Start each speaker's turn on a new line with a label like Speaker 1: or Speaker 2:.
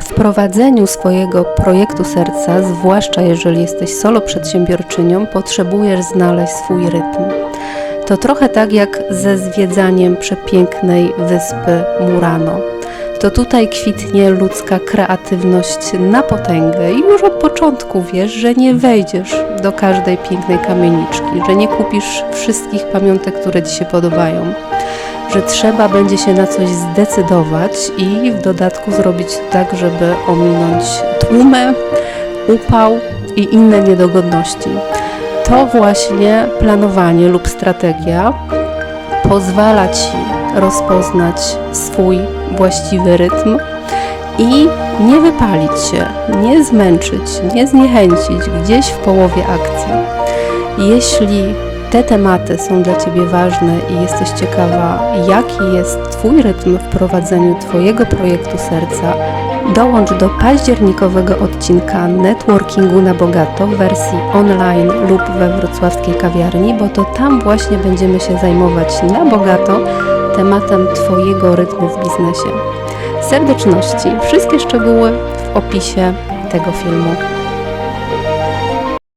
Speaker 1: W prowadzeniu swojego projektu serca, zwłaszcza jeżeli jesteś solo przedsiębiorczynią, potrzebujesz znaleźć swój rytm. To trochę tak jak ze zwiedzaniem przepięknej wyspy Murano. To tutaj kwitnie ludzka kreatywność na potęgę i już od początku wiesz, że nie wejdziesz do każdej pięknej kamieniczki, że nie kupisz wszystkich pamiątek, które ci się podobają że trzeba będzie się na coś zdecydować i w dodatku zrobić tak, żeby ominąć tłumy, upał i inne niedogodności. To właśnie planowanie lub strategia pozwala ci rozpoznać swój właściwy rytm i nie wypalić się, nie zmęczyć, nie zniechęcić gdzieś w połowie akcji. Jeśli te tematy są dla Ciebie ważne i jesteś ciekawa, jaki jest Twój rytm w prowadzeniu Twojego projektu serca, dołącz do październikowego odcinka Networkingu na Bogato w wersji online lub we wrocławskiej kawiarni, bo to tam właśnie będziemy się zajmować na bogato tematem Twojego rytmu w biznesie. Serdeczności, wszystkie szczegóły w opisie tego filmu.